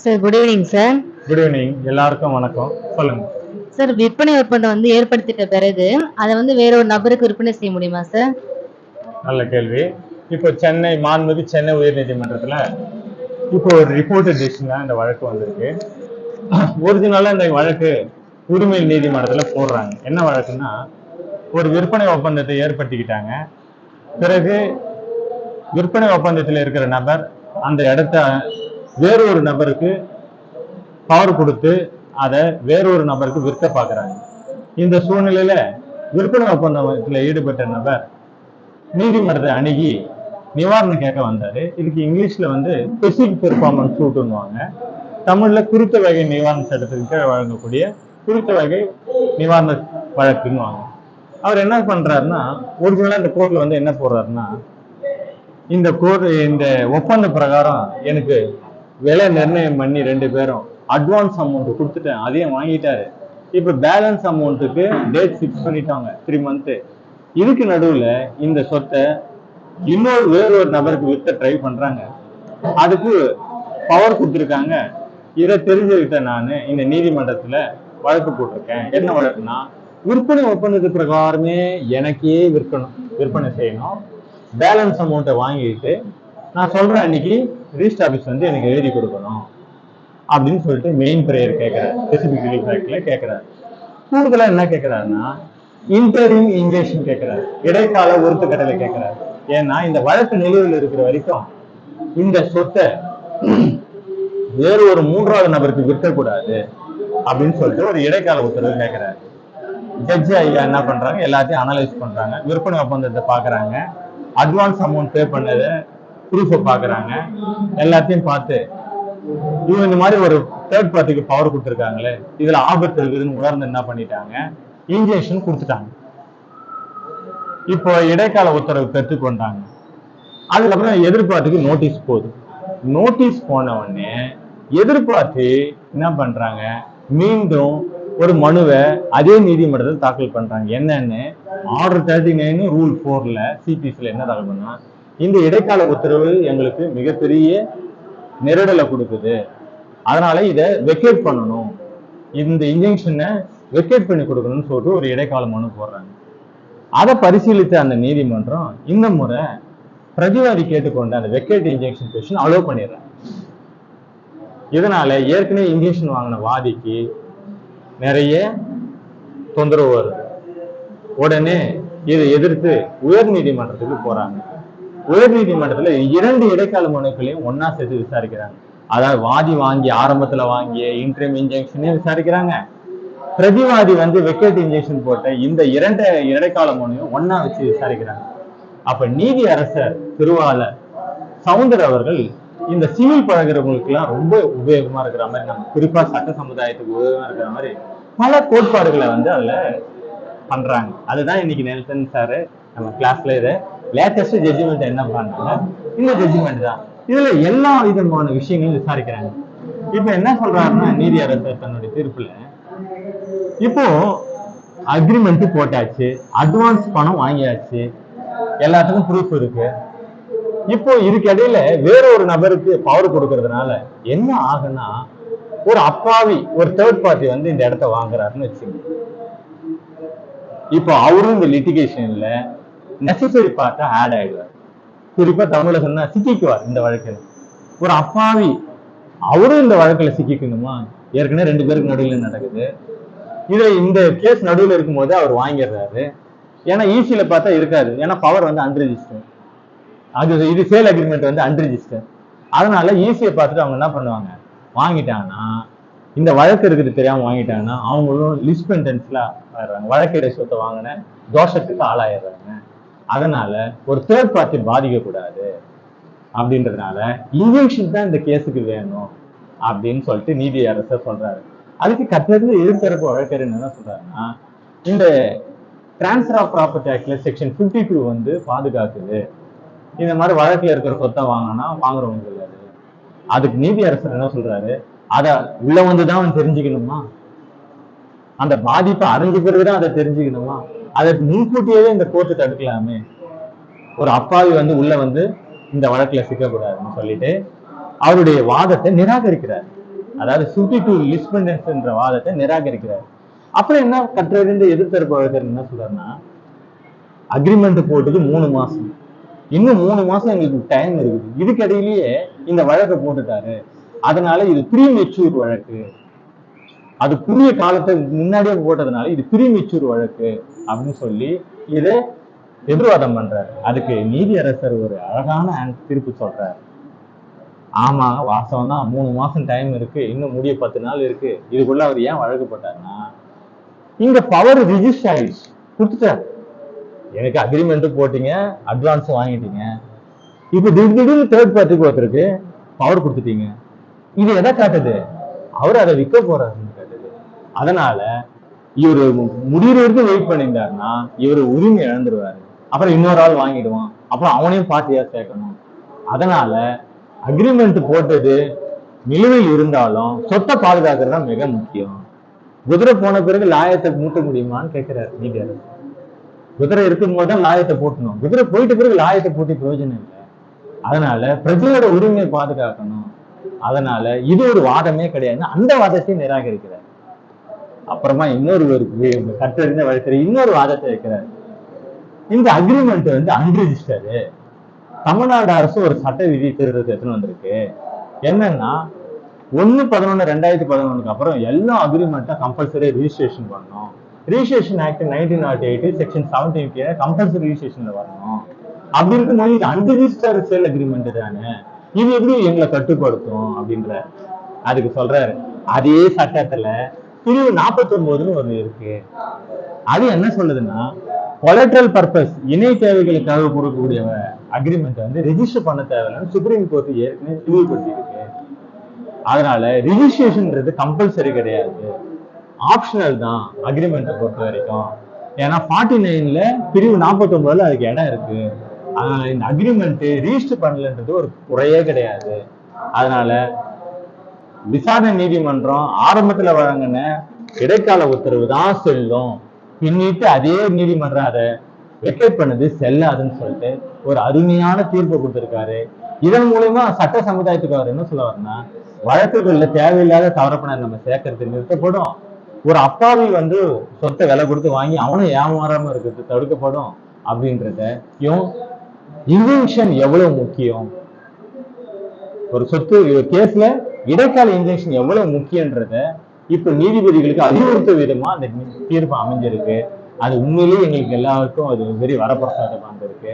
Sir good evening sir good evening எல்லாருக்கும் வணக்கம். சொல்லுங்க. சார் விற்பனை ஒப்பந்தம் வந்து ஏற்படுத்திட்ட பிறகு அதை வந்து வேற ஒரு நபருக்கு விற்பனை செய்ய முடியுமா சார் நல்ல கேள்வி. இப்போ சென்னை மாண்புமிகு சென்னை உயர்நீதிமன்றத்தில் இப்போ ஒரு ரிப்போர்ட்டட் டிசிஷனாக இந்த வழக்கு வந்திருக்கு. ஒரிஜினலாக இந்த வழக்கு உரிமை நீதிமன்றத்தில் போடுறாங்க. என்ன வழக்குன்னா ஒரு விற்பனை ஒப்பந்தத்தை ஏற்படுத்திக்கிட்டாங்க. பிறகு விற்பனை ஒப்பந்தத்தில் இருக்கிற நபர் அந்த இடத்த வேறொரு நபருக்கு பவர் கொடுத்து அதை வேறொரு நபருக்கு விற்க பார்க்குறாங்க. இந்த சூழ்நிலையில விற்பனை ஒப்பந்தத்தில் ஈடுபட்ட நபர் நீதிமன்றத்தை அணுகி நிவாரணம் கேட்க வந்தாரு. இதுக்கு இங்கிலீஷ்ல வந்து ஸ்பெசிபிக் பெர்ஃபார்மன்ஸ் சூட்டுன்னுவாங்க தமிழ்ல குறித்த வகை நிவாரண சட்டத்தின் கீழே வழங்கக்கூடிய குறித்த வகை நிவாரண வழக்குன்னுவாங்க. அவர் என்ன பண்றாருன்னா ஒரிஜினலா இந்த கோர்ட்ல வந்து என்ன போடுறாருன்னா இந்த கோர் இந்த ஒப்பந்த பிரகாரம் எனக்கு விலை நிர்ணயம் பண்ணி ரெண்டு பேரும் அட்வான்ஸ் அமௌண்ட் கொடுத்துட்டேன் அதையும் வாங்கிட்டாரு. இப்போ பேலன்ஸ் அமௌண்ட்டுக்கு டேட் ஃபிக்ஸ் பண்ணிட்டாங்க த்ரீ மந்த்து இதுக்கு நடுவில் இந்த சொத்தை இன்னொரு வேறு ஒரு நபருக்கு விற்க ட்ரை பண்றாங்க. அதுக்கு பவர் கொடுத்துருக்காங்க. இதை தெரிஞ்சுக்கிட்ட நான் இந்த நீதிமன்றத்தில் வழக்கு போட்டிருக்கேன். என்ன வழக்குனா விற்பனை ஒப்பந்தத்து பிரகாரமே எனக்கே விற்கணும் விற்பனை செய்யணும். பேலன்ஸ் அமௌண்ட்டை வாங்கிட்டு நான் சொல்றேன் அன்னைக்கு ரிஜிஸ்டர் ஆஃபீஸ் வந்து எனக்கு எழுதி கொடுக்கணும் அப்படின்னு சொல்லிட்டு மெயின் ப்ரேயர் கேட்கிறாரு ஸ்பெசிபிக் ரிலீஃப் ஆக்டில் கேட்கிறாரு கூடுதலாக என்ன கேட்கிறாருன்னா இன்டரிம் இன்ஜெக்ஷன் கேட்கிறாரு இடைக்கால உறுத்து கட்டளை கேட்குறாரு ஏன்னா இந்த வழக்கு நிலுவையில் இருக்கிற வரைக்கும் இந்த சொத்தை வேறு ஒரு மூன்றாவது நபருக்கு விற்கக்கூடாது அப்படின்னு சொல்லிட்டு ஒரு இடைக்கால உத்தரவு கேட்கிறாரு ஜட்ஜி ஐயா என்ன பண்றாங்க? எல்லாத்தையும் அனலைஸ் பண்றாங்க. விற்பனை ஒப்பந்தத்தை பாக்குறாங்க அட்வான்ஸ் அமௌண்ட் பே பண்ணதை ப்ரூஃபை பாக்குறாங்க. எல்லாத்தையும் பார்த்து இவங்க இந்த மாதிரி ஒரு தேர்ட் பார்ட்டிக்கு பவர் கொடுத்துருக்காங்களே இதுல ஆபத்து இருக்குதுன்னு உணர்ந்து என்ன பண்ணிட்டாங்க? இன்ஜெக்ஷன் கொடுத்துட்டாங்க. இப்போ இடைக்கால உத்தரவு பெற்றுக்கொண்டாங்க அதுக்கப்புறம் எதிர்பார்ட்டிக்கு நோட்டீஸ் போகுது. நோட்டீஸ் போன உடனே எதிர்பார்த்து என்ன பண்றாங்க? மீண்டும் ஒரு மனுவை அதே நீதிமன்றத்தில் தாக்கல் பண்றாங்க. என்னன்னு ஆர்டர் தேர்ட்டி நைன் ரூல் ஃபோர்ல சிபிசில என்ன தாக்கல் பண்ணா? இந்த இடைக்கால உத்தரவு எங்களுக்கு மிகப்பெரிய நெருடலை கொடுக்குது. அதனால இதை வெக்கேட் பண்ணணும். இந்த இன்ஜெக்ஷனை வெக்கேட் பண்ணி கொடுக்கணும்னு சொல்லிட்டு ஒரு இடைக்கால மனு போடுறாங்க. அதை பரிசீலித்த அந்த நீதிமன்றம் இந்த முறை பிரதிவாதி கேட்டுக்கொண்ட அந்த வெக்கேட் இன்ஜெக்ஷன் பெஷன் அலோவ் பண்ணிடுறாங்க. இதனால ஏற்கனவே இன்ஜெக்ஷன் வாங்கின வாதிக்கு நிறைய தொந்தரவு வருது. உடனே இதை எதிர்த்து உயர் நீதிமன்றத்துக்கு போறாங்க. உயர் நீதிமன்றத்துல இரண்டு இடைக்கால மனுக்களையும் ஒன்னா சேர்த்து விசாரிக்கிறாங்க. அதாவது வாதி வாங்கி ஆரம்பத்துல வாங்கிய இன்ட்ரீம் இன்ஜெக்ஷனையும் விசாரிக்கிறாங்க. பிரதிவாதி வந்து வெக்கேட் இன்ஜெக்ஷன் போட்ட இந்த இரண்டு இடைக்கால மனுவையும் ஒன்னா வச்சு விசாரிக்கிறாங்க. அப்ப நீதி அரசர் திருவாளர் சவுந்தர் அவர்கள் இந்த சிவில் பழகிறவங்களுக்கு எல்லாம் ரொம்ப உபயோகமா இருக்கிற மாதிரி நம்ம குறிப்பா சட்ட சமுதாயத்துக்கு உபயோகமா இருக்கிற மாதிரி பல கோட்பாடுகளை வந்து அதுல பண்றாங்க. அதுதான் இன்னைக்கு நெல்சன் சார் நம்ம கிளாஸ்ல இதை லேட்டஸ்ட் ஜட்ஜ்மெண்ட் என்ன பண்ணுறாங்க இந்த ஜட்ஜ்மெண்ட் தான். இதுல எல்லா விதமான விஷயங்களும் விசாரிக்கிறாங்க. இப்ப என்ன சொல்றாருன்னா நீதி அரசர் தன்னுடைய தீர்ப்புல இப்போ அக்ரிமெண்ட் போட்டாச்சு அட்வான்ஸ் பணம் வாங்கியாச்சு எல்லாத்துக்கும் ப்ரூஃப் இருக்கு. இப்போ இதுக்கு இடையில வேற ஒரு நபருக்கு பவர் கொடுக்கறதுனால என்ன ஆகுனா ஒரு அப்பாவி ஒரு தேர்ட் பார்ட்டி வந்து இந்த இடத்த வாங்குறாருன்னு வச்சுங்க இப்போ அவரும் இந்த லிட்டிகேஷன்ல நெசசரி பார்ட்டா ஆட் ஆயிடுவார். குறிப்பா தமிழ்ல சொன்னா சிக்கிக்குவார் இந்த வழக்கில். ஒரு அப்பாவி அவரும் இந்த வழக்குல சிக்கிக்கணுமா? ஏற்கனவே ரெண்டு பேருக்கு நடுவில் நடக்குது. இதுல இந்த கேஸ் நடுவில் இருக்கும்போது அவர் வாங்கிடுறாரு. ஏன்னா ஈஸியில பார்த்தா இருக்காது. ஏன்னா பவர் வந்து அன்ரிஜிஸ்டர் அது இது சேல் அக்ரிமெண்ட் வந்து அன்ரிஜிஸ்டர் அதனால ஈஸியை பார்த்துட்டு அவங்க என்ன பண்ணுவாங்க? வாங்கிட்டாங்கன்னா இந்த வழக்கு இருக்குது தெரியாம வாங்கிட்டாங்கன்னா அவங்களும் லிஸ்ட் பென்டென்ஸ்ல ஆயிடுறாங்க. வழக்கீடு சொத்தை வாங்கின தோஷத்துக்கு ஆளாயிடுறாங்க. அதனால ஒரு தேர்ட் பார்ட்டி பாதிக்க கூடாது அப்படின்றதுனால இன்ஜெக்ஷன் தான் இந்த கேஸுக்கு வேணும் அப்படின்னு சொல்லிட்டு நீதி அரசர் சொல்றாரு. அதுக்கு கட்டத்தில் எதிர்த்தரப்பு வழக்கறிஞர் என்ன சொல்றாருன்னா இந்த டிரான்ஸ்ஃபர் ஆஃப் ப்ராப்பர்ட்டி ஆக்ட்ல செக்ஷன் 52 டூ வந்து பாதுகாக்குது. இந்த மாதிரி வழக்குல இருக்கிற சொத்தை வாங்கினா வாங்குறவங்க கிடையாது அதுக்கு நீதி அரசர் என்ன சொல்றாரு? அத உள்ள வந்துதான் அவன் தெரிஞ்சுக்கணுமா? அந்த பாதிப்பை அறிஞ்ச பிறகுதான் அதை தெரிஞ்சுக்கணுமா? அதை முன்கூட்டியவே இந்த கோர்ட்டு தடுக்கலாமே. ஒரு அப்பாவி வந்து உள்ள வந்து இந்த வழக்குல சிக்கக்கூடாதுன்னு சொல்லிட்டு அவருடைய வாதத்தை நிராகரிக்கிறார். அதாவது சுட்டி டு லிஸ்பெண்டன்ஸ் என்ற வாதத்தை நிராகரிக்கிறார். அப்புறம் என்ன கற்றறிந்த எதிர்த்தரப்பு வழக்கர் என்ன சொல்றாருன்னா அக்ரிமெண்ட் போட்டது மூணு மாசம். இன்னும் மூணு மாசம் எங்களுக்கு டைம் இருக்குது. இதுக்கிடையிலேயே இந்த வழக்கை போட்டுட்டாரு. அதனால இது ப்ரீ மெச்சூர் வழக்கு. அது புதிய காலத்தை முன்னாடியே போட்டதுனால இது ப்ரீ மெச்சூர் வழக்கு. அப்படின்னு சொல்லி இதை எதிர்வாதம் பண்றாரு. அதுக்கு நீதியரசர் ஒரு அழகான தீர்ப்பு சொல்றாரு. ஆமா வாசம் தான். மூணு மாசம் டைம் இருக்கு. இன்னும் முடிய பத்து நாள் இருக்கு. இதுக்குள்ள அவர் ஏன் வழக்கு போட்டாருன்னா இங்க பவர் ரிஜிஸ்டர் ஆயிடுச்சு. கொடுத்துட்டாரு. எனக்கு அக்ரிமெண்ட் போட்டீங்க அட்வான்ஸ் வாங்கிட்டீங்க. இப்போ திடீர் திடீர்னு தேர்ட் பார்ட்டிக்கு ஒருத்தருக்கு பவர் கொடுத்துட்டீங்க. இது எதை காட்டுது? அவர் அதை விற்க போறாருன்னு காட்டுது. அதனால இவர் முடிகிற வரைக்கும் வெயிட் பண்ணியிருந்தாருன்னா இவர் உரிமை இழந்துருவாரு. அப்புறம் இன்னொரு ஆள் வாங்கிடுவான். அப்புறம் அவனையும் பார்ட்டியா சேர்க்கணும். அதனால அக்ரிமெண்ட் போட்டது நிலுவையில் இருந்தாலும் சொத்தை பாதுகாக்கிறது தான் மிக முக்கியம். குதிரை போன பிறகு லாயத்தை மூட்ட முடியுமான்னு கேட்கிறாரு நீங்க குதிரை இருக்கும்போது தான் லாயத்தை போட்டணும். குதிரை போயிட்ட பிறகு லாயத்தை போட்டி பிரயோஜனம் இல்லை. அதனால பிரஜையோட உரிமையை பாதுகாக்கணும். அதனால இது ஒரு வாதமே கிடையாது அந்த வாதத்தை நிராகரிக்கிறார். அப்புறமா இன்னொரு ஒரு கற்றறிந்த வழக்கறிஞர் இன்னொரு வாதத்தை வைக்கிறார். இந்த அக்ரிமெண்ட் வந்து அன்ரிஜிஸ்டரு தமிழ்நாடு அரசு ஒரு சட்ட விதி திருத்தத்தை எடுத்துன்னு வந்திருக்கு. என்னன்னா ஒன்னு பதினொன்னு ரெண்டாயிரத்தி பதினொன்றுக்கு அப்புறம் எல்லா அக்ரிமெண்ட்டும் கம்பல்சரி ரிஜிஸ்ட்ரேஷன் பண்ணணும். Registration act nineteen nought eight section seventeen கீழே கம்பல்சரி ரிஜிஸ்ட்ரேஷன்ல வரணும். அப்படி இருக்கும்போது இது அன்ரிஜிஸ்டர் சேல் அக்ரிமெண்ட் தானே. இது எப்படி எங்களை கட்டுப்படுத்தும் அப்படின்ற அதுக்கு சொல்றாரு. அதே சட்டத்துல பிரிவு நாற்பத்தொன்பதுன்னு ஒரு இருக்கு. அது என்ன சொல்லுதுன்னா கொலட்ரல் பர்பஸ் இணை தேவைகளுக்காக கொடுக்கக்கூடிய அக்ரிமெண்ட் வந்து ரிஜிஸ்டர் பண்ண தேவையில்லைன்னு சுப்ரீம் கோர்ட் ஏற்கனவே தெளிவுபடுத்தியிருக்கு. அதனால ரிஜிஸ்ட்ரேஷன்ன்றது கம்பல்சரி கிடையாது. ஆப்ஷனல் தான் அக்ரிமெண்ட்டை பொறுத்த வரைக்கும். ஏன்னா ஃபார்ட்டி நைன்ல பிரிவு நாற்பத்தொன்பதுல அதுக்கு இடம் இருக்கு. அதனால இந்த அக்ரிமெண்ட் ரிஜிஸ்டர் பண்ணலன்றது ஒரு குறையே கிடையாது. அதனால விசாரணை நீதிமன்றம் ஆரம்பத்துல வழங்கின இடைக்கால உத்தரவு தான் செல்லும். பின்னிட்டு அதே நீதிமன்றம் அதை வெக்கேட் பண்ணது செல்லாதுன்னு சொல்லிட்டு ஒரு அருமையான தீர்ப்பு கொடுத்திருக்காரு. இதன் மூலயமா சட்ட சமுதாயத்துக்கு அவர் என்ன சொல்ல வரனா வழக்குகள்ல தேவையில்லாத தவறப்பனர் நம்ம சேர்க்கறது நிறுத்தப்படும். ஒரு அப்பாவி வந்து சொத்தை விலை கொடுத்து வாங்கி அவனும் ஏமாறாம இருக்கிறது தடுக்கப்படும் அப்படின்றத இன்வென்ஷன் எவ்வளவு முக்கியம்? ஒரு சொத்து கேஸ்ல இடைக்கால இன்ஜெக்ஷன் எவ்வளவு முக்கியன்றத இப்ப நீதிபதிகளுக்கு அறிவுறுத்த விதமா அந்த தீர்ப்பு அமைஞ்சிருக்கு. அது உண்மையிலேயே எங்களுக்கு எல்லாருக்கும் அது வெறி வரப்பிரசாதமா இருந்திருக்கு.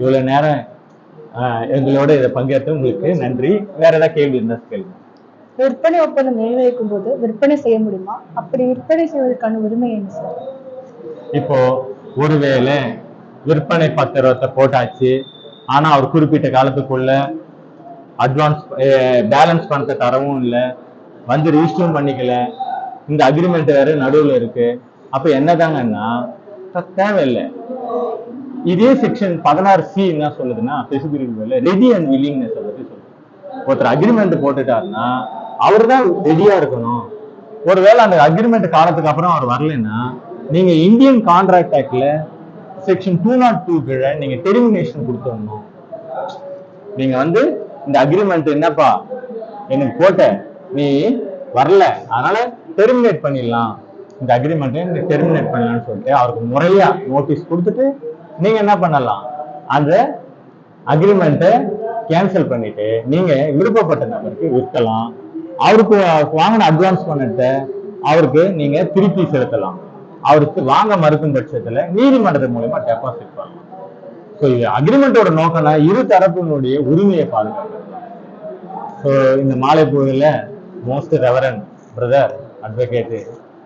இவ்வளவு நேரம் எங்களோட இதை பங்கேற்று உங்களுக்கு நன்றி. வேற ஏதாவது கேள்வி இருந்தா கேளுங்க விற்பனை ஒப்பந்தம் நிர்ணயிக்கும் போது விற்பனை செய்ய முடியுமா? அப்படி விற்பனை செய்வதற்கான உரிமை என்ன சார்? இப்போ ஒருவேளை விற்பனை பத்திரத்தை போட்டாச்சு ஆனா அவர் குறிப்பிட்ட காலத்துக்குள்ள அட்வான்ஸ் பேலன்ஸ் பணத்தை தரவும் இல்லை. வந்து ரிஜிஸ்டரும் பண்ணிக்கல. இந்த அக்ரிமெண்ட் வேற நடுவில் இருக்கு. அப்ப என்னதாங்கன்னா தேவையில்லை. இதே செக்ஷன் பதினாறு சி என்ன சொல்லுதுன்னா ஸ்பெசிபிக் ரெடி அண்ட் வில்லிங்னஸ் பத்தி சொல்லுது. ஒருத்தர் அக்ரிமெண்ட் போட்டுட்டாருன்னா அவர் தான் ரெடியா இருக்கணும். ஒருவேளை அந்த அக்ரிமெண்ட் காலத்துக்கு அப்புறம் அவர் வரலைன்னா நீங்க இந்தியன் கான்ட்ராக்ட் ஆக்ட்ல செக்ஷன் டூ நாட் டூ கீழே நீங்க டெர்மினேஷன் கொடுத்துடணும். நீங்க வந்து இந்த அக்ரிமெண்ட் என்னப்பா? எனக்கு போட்ட? நீ வரல. அதனால டெர்மினேட் பண்ணிடலாம். இந்த அக்ரிமெண்ட்டை டெர்மினேட் பண்ணலாம்னு சொல்லிட்டு அவருக்கு முறையா நோட்டீஸ் கொடுத்துட்டு நீங்க என்ன பண்ணலாம்? அந்த அக்ரிமெண்ட்டை கேன்சல் பண்ணிட்டு நீங்க விருப்பப்பட்ட நபருக்கு விற்கலாம். அவருக்கு வாங்கின அட்வான்ஸ் பணத்தை அவருக்கு நீங்க திருப்பி செலுத்தலாம். அவருக்கு வாங்க மறுக்கும் பட்சத்துல நீதிமன்றத்தின் மூலயமா டெபாசிட் பண்ணலாம். அக்ரிமெண்டோட நோக்கம்னா இரு தரப்பினுடைய உரிமையை பாதுகாக்கிறது ஸோ இந்த மாலை பொழுதுல most reverend brother advocate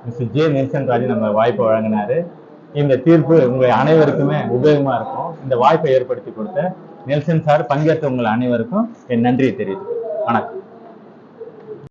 mister J Nelson Raj நம்ம வாய்ப்பை வழங்கினாரு. இந்த தீர்ப்பு உங்கள் அனைவருக்குமே உபயோகமா இருக்கும். இந்த வாய்ப்பை ஏற்படுத்தி கொடுத்த நெல்சன் சார் பங்கேற்ற உங்கள் அனைவருக்கும் என் நன்றியை தெரிவித்து வணக்கம்.